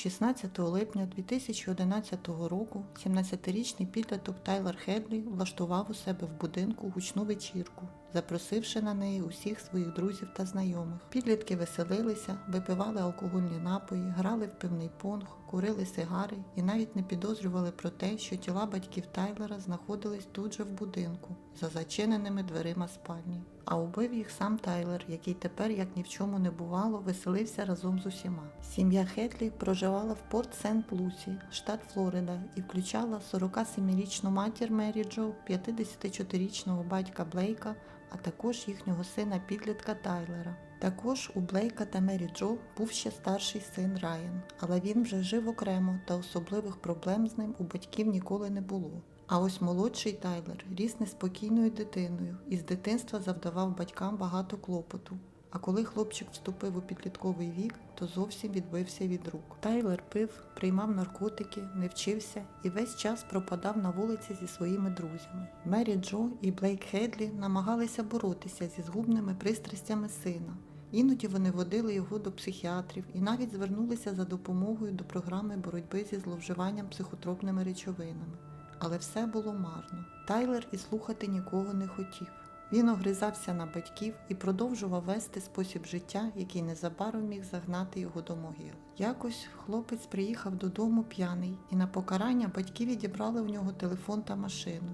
16 липня 2011 року 17-річний підліток Тайлер Хедлі влаштував у себе в будинку гучну вечірку, запросивши на неї усіх своїх друзів та знайомих. Підлітки веселилися, випивали алкогольні напої, грали в пивний понг, курили сигари і навіть не підозрювали про те, що тіла батьків Тайлера знаходились тут же в будинку, за зачиненими дверима спальні. А убив їх сам Тайлер, який тепер, як ні в чому не бувало, веселився разом з усіма. Сім'я Хетлі проживала в Порт Сент Лусі, штат Флорида, і включала 47-річну матір Мері Джо, 54-річного батька Блейка, а також їхнього сина підлітка Тайлера. Також у Блейка та Мері Джо був ще старший син Райан, але він вже жив окремо та особливих проблем з ним у батьків ніколи не було. А ось молодший Тайлер ріс неспокійною дитиною і з дитинства завдавав батькам багато клопоту. А коли хлопчик вступив у підлітковий вік, то зовсім відбився від рук. Тайлер пив, приймав наркотики, не вчився і весь час пропадав на вулиці зі своїми друзями. Мері Джо і Блейк Хедлі намагалися боротися зі згубними пристрастями сина. Іноді вони водили його до психіатрів і навіть звернулися за допомогою до програми боротьби зі зловживанням психотропними речовинами. Але все було марно. Тайлер і слухати нікого не хотів. Він огризався на батьків і продовжував вести спосіб життя, який незабаром міг загнати його до могил. Якось хлопець приїхав додому п'яний, і на покарання батьки відібрали у нього телефон та машину.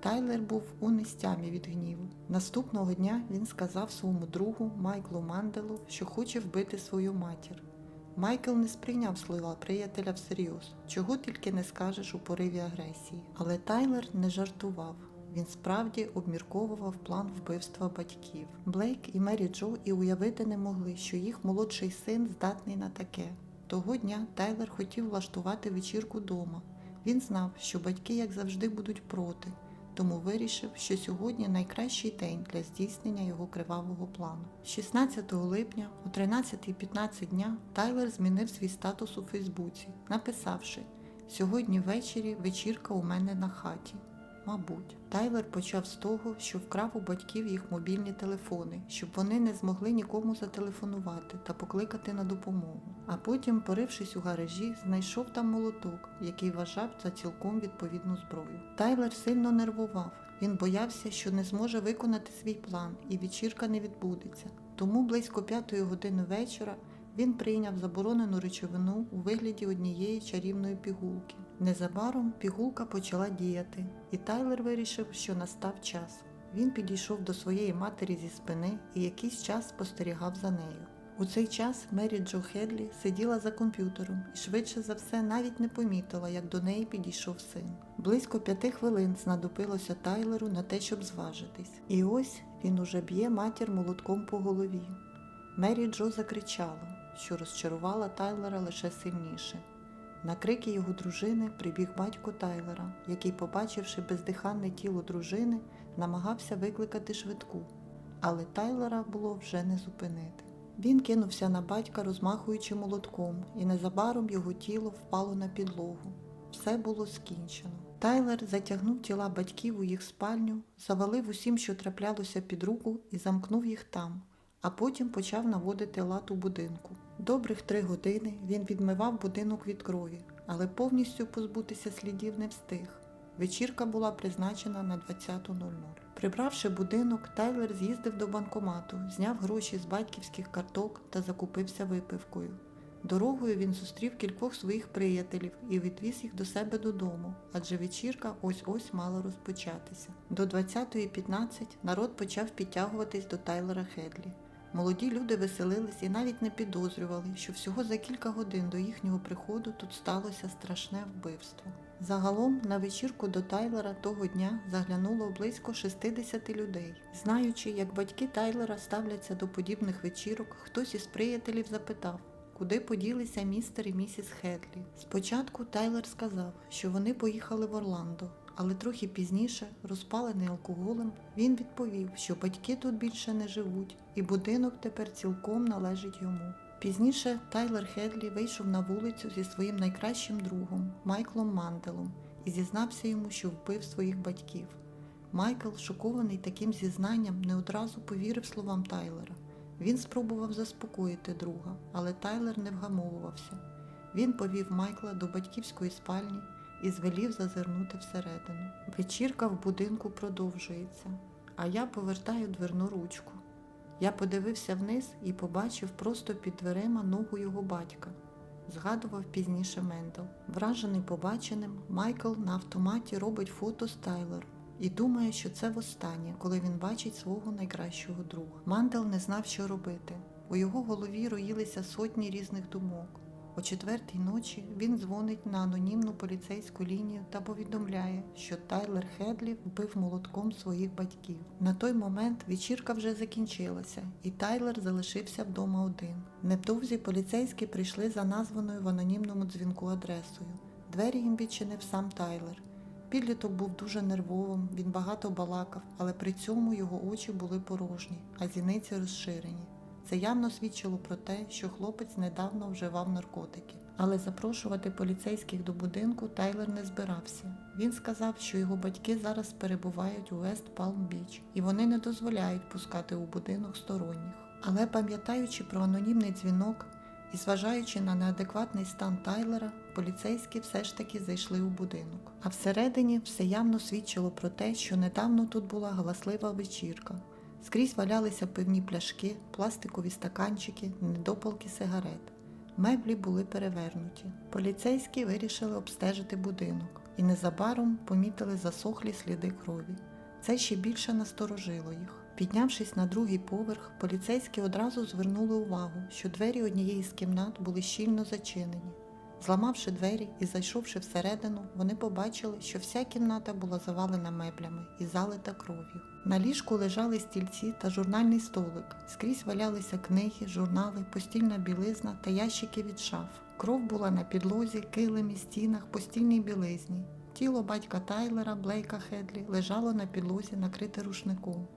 Тайлер був у нестямі від гніву. Наступного дня він сказав своєму другу Майклу Манделу, що хоче вбити свою матір. Майкл не сприйняв слова приятеля всерйоз, чого тільки не скажеш у пориві агресії. Але Тайлер не жартував. Він справді обмірковував план вбивства батьків. Блейк і Мері Джо і уявити не могли, що їх молодший син здатний на таке. Того дня Тайлер хотів влаштувати вечірку дома. Він знав, що батьки, як завжди, будуть проти, тому вирішив, що сьогодні найкращий день для здійснення його кривавого плану. 16 липня о 13.15 дня Тайлер змінив свій статус у Фейсбуці, написавши Сьогодні ввечері вечірка у мене на хаті. Мабуть, Тайлер почав з того, що вкрав у батьків їх мобільні телефони, щоб вони не змогли нікому зателефонувати та покликати на допомогу. А потім, порившись у гаражі, знайшов там молоток, який вважав за цілком відповідну зброю. Тайлер сильно нервував. Він боявся, що не зможе виконати свій план і вечірка не відбудеться. Тому близько п'ятої години вечора він прийняв заборонену речовину у вигляді однієї чарівної пігулки. Незабаром пігулка почала діяти, і Тайлер вирішив, що настав час. Він підійшов до своєї матері зі спини і якийсь час спостерігав за нею. У цей час Мері Джо Хедлі сиділа за комп'ютером і швидше за все навіть не помітила, як до неї підійшов син. Близько п'яти хвилин знадобилося Тайлеру на те, щоб зважитись. І ось він уже б'є матір молотком по голові. Мері Джо закричала, що розчарувала Тайлера лише сильніше. На крики його дружини прибіг батько Тайлера, який, побачивши бездиханне тіло дружини, намагався викликати швидку, але Тайлера було вже не зупинити. Він кинувся на батька, розмахуючи молотком, і незабаром його тіло впало на підлогу. Все було скінчено. Тайлер затягнув тіла батьків у їх спальню, завалив усім, що траплялося під руку, і замкнув їх там, а потім почав наводити лад у будинку. Добрих три години він відмивав будинок від крові, але повністю позбутися слідів не встиг. Вечірка була призначена на 20.00. Прибравши будинок, Тайлер з'їздив до банкомату, зняв гроші з батьківських карток та закупився випивкою. Дорогою він зустрів кількох своїх приятелів і відвіз їх до себе додому, адже вечірка ось-ось мала розпочатися. До 20.15 народ почав підтягуватись до Тайлера Хедлі. Молоді люди веселились і навіть не підозрювали, що всього за кілька годин до їхнього приходу тут сталося страшне вбивство. Загалом на вечірку до Тайлера того дня заглянуло близько 60 людей. Знаючи, як батьки Тайлера ставляться до подібних вечірок, хтось із приятелів запитав, куди поділися містер і місіс Хедлі. Спочатку Тайлер сказав, що вони поїхали в Орландо, але трохи пізніше, розпалений алкоголем, він відповів, що батьки тут більше не живуть, і будинок тепер цілком належить йому. Пізніше Тайлер Хедлі вийшов на вулицю зі своїм найкращим другом Майклом Манделом і зізнався йому, що вбив своїх батьків. Майкл, шокований таким зізнанням, не одразу повірив словам Тайлера. Він спробував заспокоїти друга, але Тайлер не вгамовувався. Він повів Майкла до батьківської спальні і звелів зазирнути всередину. Вечірка в будинку продовжується, а я повертаю дверну ручку. Я подивився вниз і побачив просто під дверима ногу його батька. Згадував пізніше Мендел. Вражений побаченим, Майкл на автоматі робить фото з Тайлером і думає, що це востаннє, коли він бачить свого найкращого друга. Мандел не знав, що робити. У його голові роїлися сотні різних думок. О четвертій ночі він дзвонить на анонімну поліцейську лінію та повідомляє, що Тайлер Хедлі вбив молотком своїх батьків. На той момент вечірка вже закінчилася, і Тайлер залишився вдома один. Невдовзі поліцейські прийшли за названою в анонімному дзвінку адресою. Двері їм відчинив сам Тайлер. Підліток був дуже нервовим, він багато балакав, але при цьому його очі були порожні, а зіниці розширені. Це явно свідчило про те, що хлопець недавно вживав наркотики. Але запрошувати поліцейських до будинку Тайлер не збирався. Він сказав, що його батьки зараз перебувають у Вест Палм Біч, і вони не дозволяють пускати у будинок сторонніх. Але пам'ятаючи про анонімний дзвінок і зважаючи на неадекватний стан Тайлера, поліцейські все ж таки зайшли у будинок. А всередині все явно свідчило про те, що недавно тут була галаслива вечірка. Скрізь валялися пивні пляшки, пластикові стаканчики, недопалки сигарет. Меблі були перевернуті. Поліцейські вирішили обстежити будинок і незабаром помітили засохлі сліди крові. Це ще більше насторожило їх. Піднявшись на другий поверх, поліцейські одразу звернули увагу, що двері однієї з кімнат були щільно зачинені. Зламавши двері і зайшовши всередину, вони побачили, що вся кімната була завалена меблями і залита кров'ю. На ліжку лежали стільці та журнальний столик. Скрізь валялися книги, журнали, постільна білизна та ящики від шаф. Кров була на підлозі, килимі, стінах, постільній білизні. Тіло батька Тайлера, Блейка Хедлі, лежало на підлозі, накрите рушником.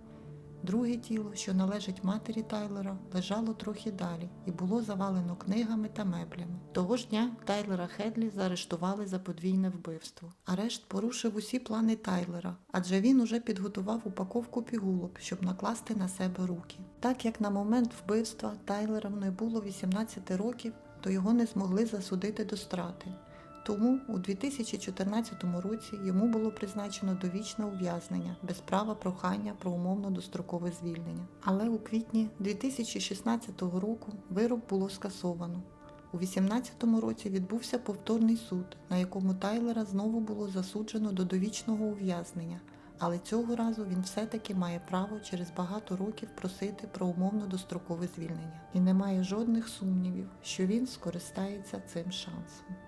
Друге тіло, що належить матері Тайлера, лежало трохи далі і було завалено книгами та меблями. Того ж дня Тайлера Хедлі заарештували за подвійне вбивство. Арешт порушив усі плани Тайлера, адже він уже підготував упаковку пігулок, щоб накласти на себе руки. Так як на момент вбивства Тайлеру не було 18 років, то його не змогли засудити до страти. Тому у 2014 році йому було призначено довічне ув'язнення без права прохання про умовно дострокове звільнення. Але у квітні 2016 року вирок було скасовано. У 2018 році відбувся повторний суд, на якому Тайлера знову було засуджено до довічного ув'язнення, але цього разу він все-таки має право через багато років просити про умовно дострокове звільнення і немає жодних сумнівів, що він скористається цим шансом.